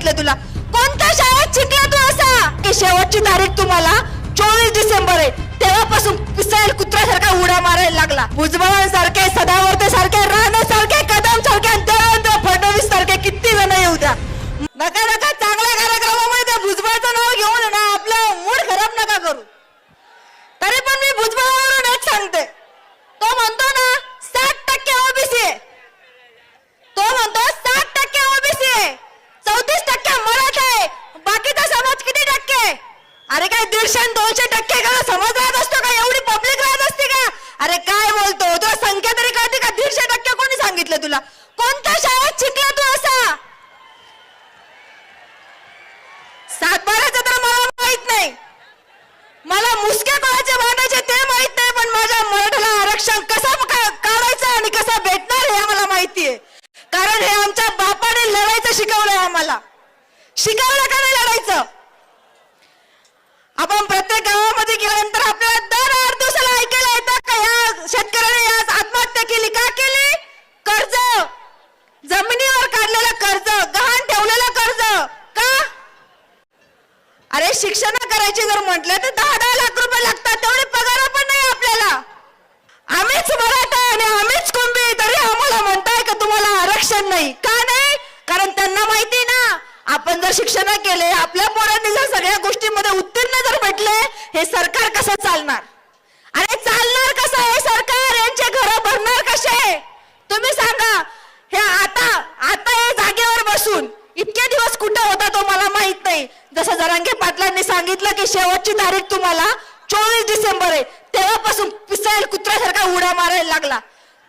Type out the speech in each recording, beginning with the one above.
सांगितलं तुला? कोणत्या शाळेत शिकला तू असा? की शेवटची तारीख तुम्हाला चोवीस डिसेंबर आहे. तेव्हापासून पिसाईल कुत्र्यासारखा उड्या मारायला लागला. भुजबळांसारखे सदावर्ते सारखे राहण्यासारखे कदम सारखे देवेंद्र फडणवीस सारखे किती जण येऊ द्या. नका नका चांगल्या कार्यक्रमामुळे त्या भुजबळचं नाव घेऊन ना आपलं मूड खराब नका करू. तरी पण मी भुजबळावरून एक सांगते तो म्हणतो ना साठ टक्के ओबीसी आहे तो म्हणतो साठ टक्के ओबीसी आहे चौतीस टक्के मराठा आहे बाकीचा समाज किती टक्के आहे? अरे काय दीडशे आणि दोनशे टक्के का समाज राहत असतो का एवढी पब्लिक राहत असते का अरे काय बोलतो तुला संख्या तरी कळते का दीडशे टक्के कोणी सांगितलं तुला कोणत्या शाळेत शिकला तू असा सातबाराचं तर मला माहीत नाही मला मुसके कोणाचे बांधायचे ते माहीत नाही पण माझ्या मराठाला आरक्षण कसं का- काढायचं आणि कसं भेटणार हे आम्हाला माहितीये कारण हे आमच्या बापाने लढायचं शिकवलंय आम्हाला शिकवलं का नाही लढायचं आपण प्रत्येक गावामध्ये गेल्यानंतर आपल्याला दर आठ दिवसाला ऐकायला येतं का या शेतकऱ्याने आज आत्महत्या केली का केली कर्ज जमिनीवर काढलेलं कर्ज गहाण ठेवलेलं कर्ज का अरे शिक्षण करायची जर म्हटलं तर दहा दहा लाख रुपये लागतात तेवढे पगार पण नाही आपल्याला आम्हीच मराठा आणि आम्हीच कुंभी तरी आम्हाला म्हणताय का तुम्हाला आरक्षण नाही का नाही कारण त्यांना माहिती ना आपण जर शिक्षण केले आपल्या पोरांनी जर सगळ्या गोष्टींमध्ये उत्तीर्ण जर भेटले हे सरकार कसं चालणार? अरे चालणार कसं? हे सरकार यांचे घर भरणार कसे? तुम्ही सांगा. हे आता आता हे जागेवर बसून इतके दिवस कुठे होता तो मला माहीत नाही. जसं जरांगे पाटलांनी सांगितलं की शेवटची तारीख तुम्हाला चोवीस डिसेंबर आहे. तेव्हापासून पिसाईल कुत्र्यासारखा उड्या मारायला लागला.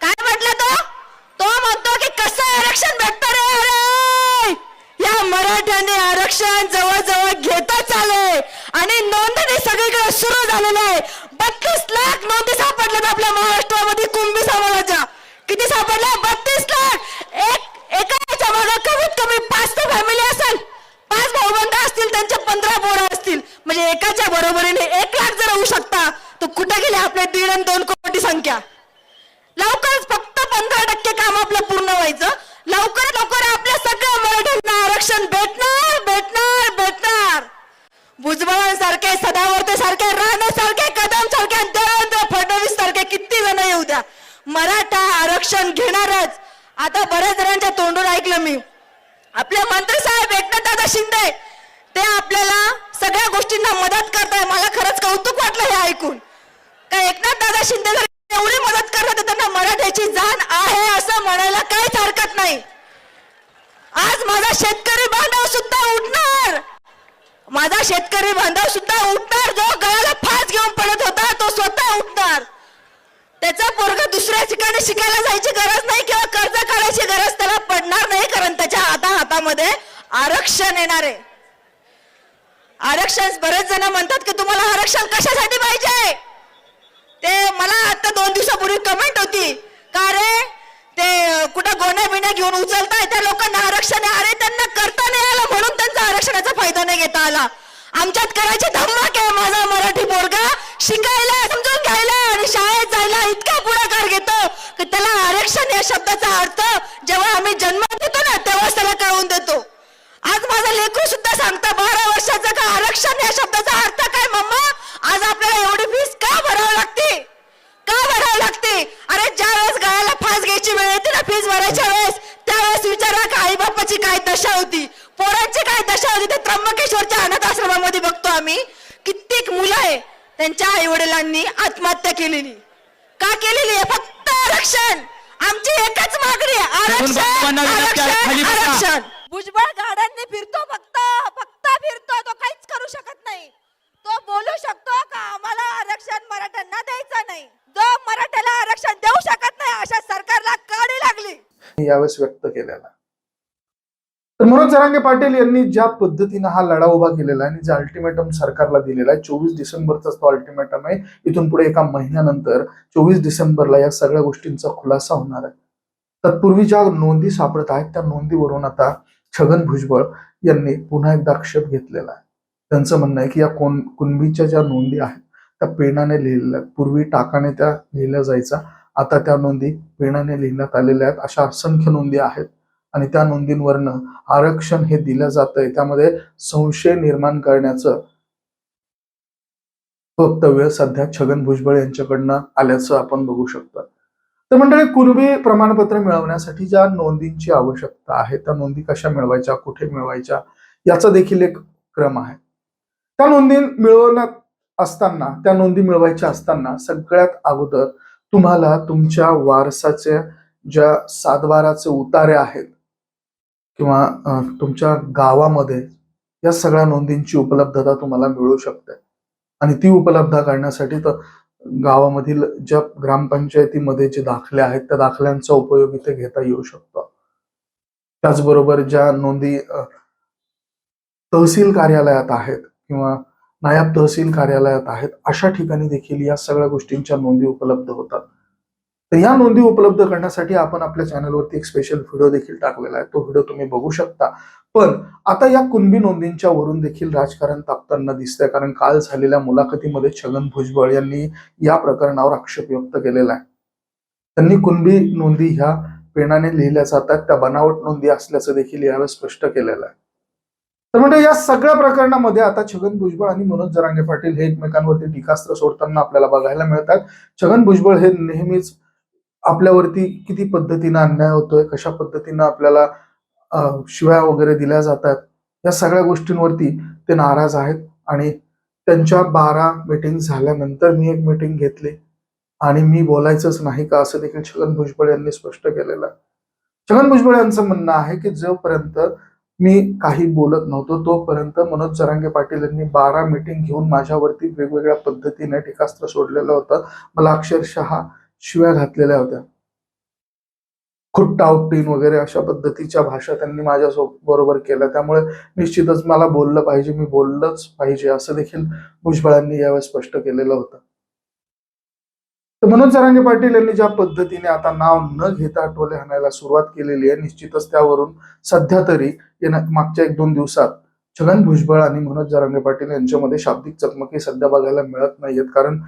काय म्हटलं तो? तो म्हणतो की कसं आरक्षण भेटतं रे अरे! या मराठ्याने आरक्षण जवळजवळ घेतच आले आणि नोंदणी सगळीकडे सुरू झालेली आहे. बत्तीस लाख नोंदी सापडल्यात आपल्या महाराष्ट्रामध्ये कुंभी समाजाच्या. किती सापडल्या? बत्तीस लाख. एक एकाच्या मागे कमीत कमी पाच तो फॅमिली असेल. पाच भाऊबंद असतील त्यांच्या पंधरा पोरं असतील. म्हणजे एकाच्या बरोबरीने एक लाख जर होऊ शकता तर कुठे गेले आपले दीड आणि दोन कोटी संख्या? लवकरच फक्त पंधरा टक्के काम आपलं पूर्ण व्हायचं. लवकर लवकर आपल्या सगळ्या मराठी आरक्षण भेटणार भेटणार भेटणार भुजबळांसारखे सदावर्ते सारखे राहण्यासारखे कदम सारखे देवेंद्र फडणवीस सारखे किती जण येऊ द्या मराठा आरक्षण घेणारच. आता बऱ्याच जणांच्या तोंडून ऐकलं मी. आपले मंत्री साहेब एकनाथ दादा शिंदे ते आपल्याला सगळ्या गोष्टींना मदत करताय. मला खरंच कौतुक वाटलं हे ऐकून. का एकनाथ दादा शिंदे जर एवढी मदत करतात तर त्यांना मराठ्याची जाण आहे असं म्हणायला काहीच हरकत नाही. आज माझा शेतकरी बांधव सुद्धा उठणार. माझा शेतकरी बांधव सुद्धा उठणार. जो गळ्याला फास घेऊन पडत होता तो स्वतः उठणार. त्याचा पोरगा दुसऱ्या ठिकाणी शिकायला जायची गरज नाही किंवा कर्ज काढायची गरज त्याला पडणार नाही कारण त्याच्या हाता हातामध्ये आरक्षण येणार आहे. आरक्षण बरेच जण म्हणतात की तुम्हाला आरक्षण कशासाठी पाहिजे? ते मला आता दोन दिवसापूर्वी कमेंट होती का रे ते अं, कुठं गोण्या बिण्या घेऊन उचलताय त्या लोकांना आरक्षण आहे अरे त्यांना करता नाही आला म्हणून त्यांचा आरक्षणाचा फायदा नाही घेता आला. आमच्यात करायची धमक आहे माझा मराठी बोरगा शिकायला समजून घ्यायला आणि शाळेत जायला इतका पुढाकार घेतो की त्याला आरक्षण या शब्दाचा अर्थ जेव्हा आम्ही जन्म देतो ना तेव्हाच त्याला कळवून देतो. आज माझा लेकरू सुद्धा सांगता बारा वर्षाचं का आरक्षण या शब्दाचा अर्थ काय मम्मा आज आपल्याला एवढी फीस का भरावी लागते का भरावी लागते अरे ज्या वेळेस गळ्याला फास घ्यायची वेळ येते ना फीस भरायच्या वेळेस त्यावेळेस विचारा का आई बापाची काय दशा होती पोरांची काय दशा होती ते त्र्यंबकेश्वरच्या अनाथ आश्रमामध्ये बघतो आम्ही कित्येक मुलं आहे वडिलांनी आत्महत्या केलेली. का केलेली आहे? फक्त आरक्षण. आमची एकच मागणी आहे. आरक्षण. आरक्षण भुजबळ गाड्यांनी फिरतो फक्त. फक्त फिरतो. तो काहीच करू शकत नाही. तो बोलू शकतो का आम्हाला आरक्षण मराठ्यांना द्यायचं नाही? जो मराठ्याला आरक्षण देऊ शकत नाही अशा सरकारला काढी लागली. यावेळेस व्यक्त केलेला. तर मनोज जरांगे पाटील यांनी ज्या पद्धतीनं हा लढा उभा केलेला आहे आणि जे अल्टिमेटम सरकारला दिलेला आहे चोवीस डिसेंबरचाच तो अल्टिमेटम आहे. इथून पुढे एका महिन्यानंतर चोवीस डिसेंबरला या सगळ्या गोष्टींचा खुलासा होणार आहे. तत्पूर्वी ज्या नोंदी सापडत आहेत त्या नोंदीवरून आता छगन भुजबळ यांनी पुन्हा एकदा आक्षेप घेतलेला आहे. त्यांचं म्हणणं आहे की या कोण कुणबीच्या ज्या नोंदी आहेत त्या पेनाने लिहिलेल्या आहेत. पूर्वी टाकाने त्या लिहिल्या जायचा आता त्या नोंदी पेनाने लिहिण्यात आलेल्या आहेत. अशा असंख्य नोंदी आहेत. आणि त्या नोंदींवरनं आरक्षण हे दिलं जातंय. त्यामध्ये संशय निर्माण करण्याचं वक्तव्य सध्या छगन भुजबळ यांच्याकडनं आल्याचं आपण बघू शकतो. तर मंडळी कुणबी प्रमाणपत्र मिळवण्यासाठी ज्या नोंदींची आवश्यकता आहे त्या नोंदी कशा मिळवायच्या कुठे मिळवायच्या याचा देखील एक क्रम आहे. त्या नोंदी मिळवण्यात असताना त्या नोंदी मिळवायच्या असताना सगळ्यात अगोदर तुम्हाला तुमच्या वारसाचे ज्या सातवाराचे उतारे आहेत किंवा तुमच्या गावामध्ये या सगळ्या नोंदींची उपलब्धता तुम्हाला मिळू शकते. आणि ती उपलब्ध करण्यासाठी तर गावामधील ज्या ग्रामपंचायतीमध्ये जे दाखले आहेत त्या दाखल्यांचा उपयोग इथे घेता येऊ शकतो. त्याचबरोबर ज्या नोंदी तहसील कार्यालयात आहेत किंवा नायब तहसील कार्यालयात आहेत अशा ठिकाणी देखील या सगळ्या गोष्टींच्या नोंदी उपलब्ध होतात. तर या नोंदी उपलब्ध करण्यासाठी आपण आपल्या चॅनलवरती एक स्पेशल व्हिडिओ देखील टाकलेला आहे. तो व्हिडिओ तुम्ही बघू शकता. पण आता या कुणबी नोंदींच्या वरून देखील राजकारण तापताना दिसतंय. कारण काल झालेल्या मुलाखतीमध्ये छगन भुजबळ यांनी या प्रकरणावर आक्षेप व्यक्त केलेला आहे. त्यांनी कुणबी नोंदी ह्या पेनाने लिहिल्या जातात. त्या बनावट नोंदी असल्याचं देखील यावेळेस स्पष्ट केलेलं आहे. तर म्हणजे या सगळ्या प्रकरणामध्ये आता छगन भुजबळ आणि मनोज जरांगे पाटील हे एकमेकांवरती टीकास्त्र सोडताना आपल्याला बघायला मिळतात. छगन भुजबळ हे नेहमीच आपल्यावरती किती पद्धतीनं अन्याय होतोय कशा पद्धतीनं आपल्याला शिव्या वगैरे दिल्या जातात या सगळ्या गोष्टींवरती ते नाराज आहेत. आणि त्यांच्या बारा मीटिंग झाल्यानंतर मी एक मीटिंग घेतली. आणि मी बोलायचंच नाही का असं देखील छगन भुजबळ यांनी स्पष्ट केलेलं. आहे छगन भुजबळ यांचं म्हणणं आहे की जोपर्यंत मी काही बोलत नव्हतो तोपर्यंत मनोज जरांगे पाटील यांनी बारा मीटिंग घेऊन माझ्यावरती वेगवेगळ्या पद्धतीने टीकास्त्र सोडलेलं होतं. मला अक्षरशः शिव्या घातलेल्या होत्या. खुट्टा उपटीन वगैरे अशा पद्धतीच्या भाषा त्यांनी माझ्या बरोबर केल्या. त्यामुळे निश्चितच मला बोललं पाहिजे मी बोललंच पाहिजे असं देखील भुजबळांनी यावेळेस स्पष्ट केलेलं होतं. तर मनोज जरांगे पाटील यांनी ज्या पद्धतीने आता नाव न घेता टोले हाणायला सुरुवात केलेली आहे निश्चितच त्यावरून सध्या तरी मागच्या एक दोन दिवसात छगन भुजबळ आणि मनोज जरांगे पाटील यांच्यामध्ये शाब्दिक चकमकी सध्या बघायला मिळत नाहीयेत. कारण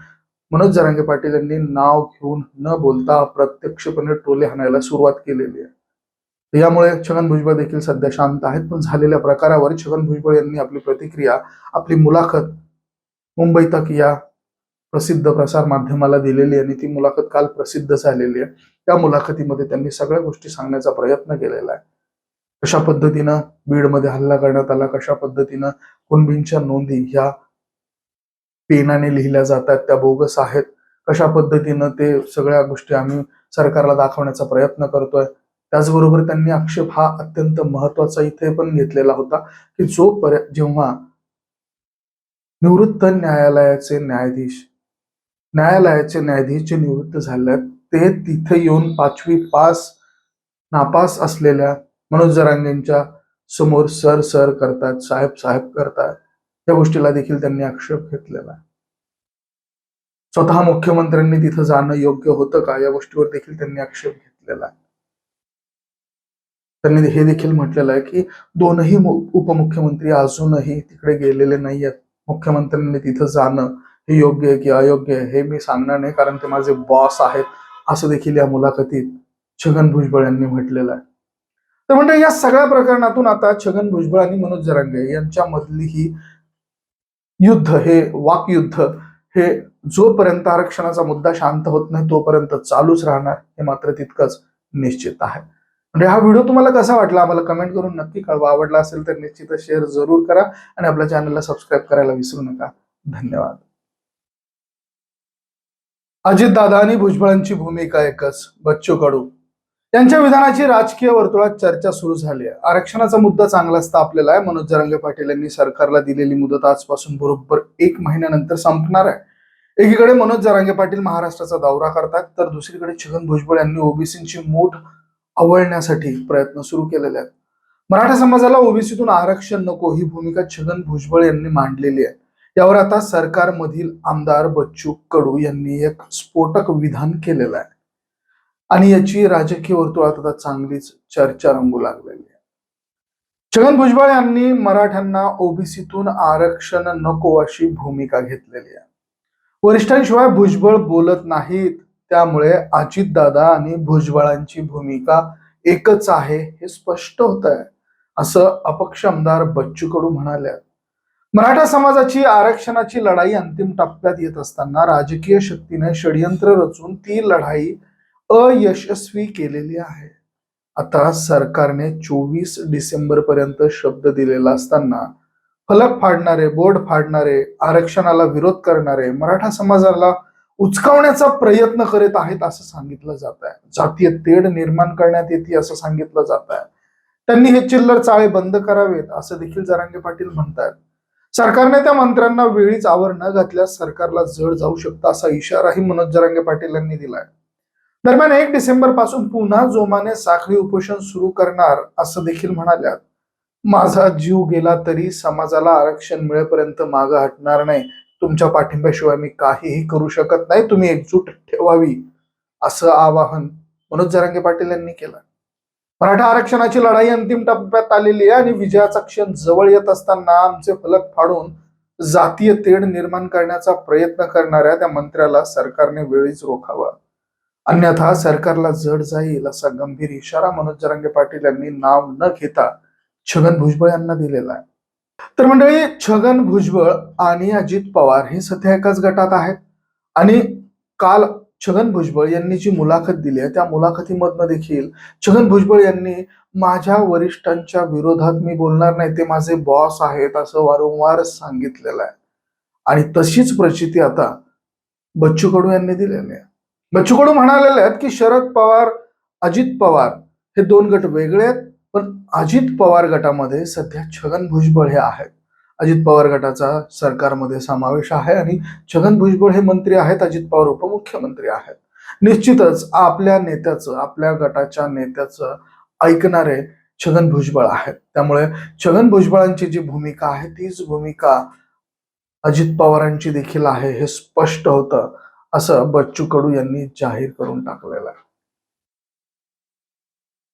मनोज जरांगे पाटील यांनी नाव घेऊन न बोलता अप्रत्यक्षपणे टोले हाणायला सुरुवात केलेली आहे. यामुळे छगन भुजबळ देखील सध्या शांत आहेत. पण झालेल्या प्रकारावर छगन भुजबळ यांनी आपली प्रतिक्रिया आपली मुलाखत मुंबई तक या प्रसिद्ध प्रसार माध्यमाला दिलेली आणि ती मुलाखत काल प्रसिद्ध झालेली आहे. त्या मुलाखतीमध्ये त्यांनी सगळ्या गोष्टी सांगण्याचा प्रयत्न केलेला आहे. कशा पद्धतीनं बीडमध्ये हल्ला करण्यात आला कशा पद्धतीनं कुणबींच्या नोंदी ह्या पेनाने लिहिल्या जातात त्या बोगस आहेत. कशा पद्धतीनं ते सगळ्या गोष्टी आम्ही सरकारला दाखवण्याचा प्रयत्न करतोय. त्याचबरोबर त्यांनी आक्षेप हा अत्यंत महत्त्वाचा इथे पण घेतलेला होता की जोपर्यंत जेव्हा निवृत्त न्यायालयाचे न्यायाधीश न्यायालयाचे न्यायाधीश जे निवृत्त झाले ते तिथे येऊन पाचवी पास नापास असलेल्या मनोज जरांगेंच्या समोर सर सर करतात साहेब साहेब करतात. या गोष्टीला देखील त्यांनी आक्षेप घेतलेला स्वतः मुख्यमंत्र्यांनी तिथं जाणं योग्य होतं का? या गोष्टीवर देखील त्यांनी आक्षेप घेतलेला आहे. त्यांनी हे देखील म्हटलेलं आहे की दोनही उपमुख्यमंत्री अजूनही तिकडे गेलेले नाही आहेत मुख्यमंत्र्यांनी तिथं जाणं हे योग्य आहे की अयोग्य आहे हे मी सांगणार नाही कारण ते माझे बॉस आहेत असं देखील या मुलाखतीत छगन भुजबळ यांनी म्हटलेलं आहे. तर म्हणजे या सगळ्या प्रकरणातून आता छगन भुजबळ आणि मनोज जरांगे यांच्यामधली ही युद्ध हे वाकयुद्ध हे जोपर्यंत आरक्षणाचा मुद्दा शांत होत नाही तोपर्यंत चालूच राहणार हे मात्र तितकंच निश्चित आहे. म्हणजे हा व्हिडिओ तुम्हाला कसा वाटला आम्हाला कमेंट करून नक्की कळवा. आवडला असेल तर निश्चितच शेअर जरूर करा आणि आपल्या चॅनलला सबस्क्राईब करायला विसरू नका. धन्यवाद. अजितदादा आणि भुजबळांची भूमिका एकच बच्चू कडू त्यांच्या विधानाची राजकीय वर्तुळात चर्चा सुरू झाली आहे. आरक्षणाचा मुद्दा चांगलाच तापलेला आहे. मनोज जरांगे पाटील यांनी सरकारला दिलेली मुदत आजपासून बरोबर एक महिन्यानंतर संपणार आहे. एकीकडे मनोज जरांगे पाटील महाराष्ट्राचा दौरा करतात तर दुसरीकडे छगन भुजबळ यांनी ओबीसींची मूठ आवळण्यासाठी प्रयत्न सुरू केलेले आहेत. मराठा समाजाला ओबीसीतून आरक्षण नको ही भूमिका छगन भुजबळ यांनी मांडलेली आहे. यावर आता सरकारमधील आमदार बच्चू कडू यांनी एक स्फोटक विधान केलेलं आहे. आणि याची राजकीय वर्तुळात आता चांगलीच चर्चा रंगू लागलेली आहे. छगन भुजबळ यांनी मराठ्यांना ओबीसीतून आरक्षण नको अशी भूमिका घेतलेली आहे. वरिष्ठांशिवाय भुजबळ बोलत नाहीत त्यामुळे अजितदादा आणि भुजबळांची भूमिका एकच आहे हे स्पष्ट होत आहे असं अपक्ष आमदार बच्चू कडू म्हणाले. मराठा समाजाची आरक्षणाची लढाई अंतिम टप्प्यात येत असताना राजकीय शक्तीने षडयंत्र रचून ती लढाई अयशस्वी केलेली आहे. आता सरकारने चोवीस डिसेंबर पर्यंत शब्द दिलेला असताना फलक फाडणारे बोर्ड फाडणारे आरक्षणाला विरोध करणारे मराठा समाजाला उचकावण्याचा प्रयत्न करीत आहेत असं सांगितलं जात आहे जातीय तेढ निर्माण करण्यात येते असं सांगितलं जात आहे त्यांनी हे चिल्लर चाळे बंद करावेत असं देखील जरांगे पाटील म्हणतात सरकारने त्या मंत्र्यांना वेळीच आवर न घातल्यास सरकारला जड जाऊ शकतं असा इशाराही मनोज जरांगे पाटील यांनी दिलाय. दरम्यान एक डिसेंबरपासून पुन्हा जोमाने साखळी उपोषण सुरू करणार असं देखील म्हणाल्यात. माझा जीव गेला तरी समाजाला आरक्षण मिळेपर्यंत मागं हटणार नाही. तुमच्या पाठिंब्याशिवाय मी काहीही करू शकत नाही. तुम्ही एकजूट ठेवावी असं आवाहन मनोज जरांगे पाटील यांनी केलं. मराठा आरक्षणाची लढाई अंतिम टप्प्यात आलेली आहे आणि विजयाचा क्षण जवळ येत असताना आमचे फलक फाडून जातीय तेढ निर्माण करण्याचा प्रयत्न करणाऱ्या त्या मंत्र्याला सरकारने वेळीच रोखावा. अन्यथा सरकारला जड जाईल असा गंभीर इशारा मनोज जरांगे पाटील यांनी नाव न घेता छगन भुजबळ यांना दिलेला आहे. तर मंडळी छगन भुजबळ आणि अजित पवार हे सध्या एकाच गटात आहेत. आणि काल छगन भुजबळ यांनी जी मुलाखत दिली आहे त्या मुलाखतीमधनं देखील छगन भुजबळ यांनी माझ्या वरिष्ठांच्या विरोधात मी बोलणार नाही ते माझे बॉस आहेत असं वारंवार सांगितलेलं आहे. आणि तशीच प्रचिती आता बच्चू कडू यांनी दिलेली आहे. बच्चू कडू म्हणालेले आहेत की शरद पवार अजित पवार हे दोन गट वेगळे आहेत पण अजित पवार गटामध्ये सध्या छगन भुजबळ हे आहेत. अजित पवार गटाचा सरकारमध्ये समावेश आहे आणि छगन भुजबळ हे मंत्री आहेत अजित पवार उपमुख्यमंत्री आहेत. निश्चितच आपल्या नेत्याचं आपल्या गटाच्या नेत्याचं ऐकणारे छगन भुजबळ आहेत. त्यामुळे छगन भुजबळांची जी भूमिका आहे तीच भूमिका अजित पवारांची देखील आहे हे स्पष्ट होतं. असं बच्चू कडू यांनी जाहीर करून टाकलेलं आहे.